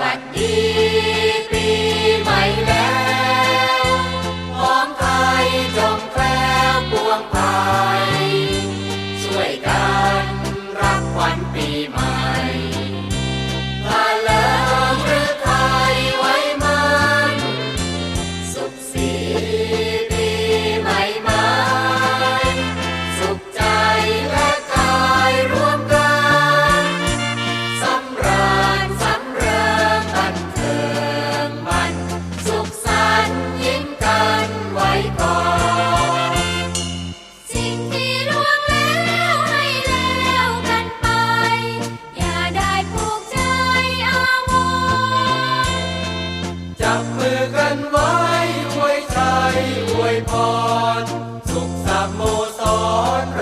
วัสดีปีใหม่แล้ว ของไทยจงแฝงปวงพา จับมือกันไว้อวยชัยอวยพร สุขสัมโมสร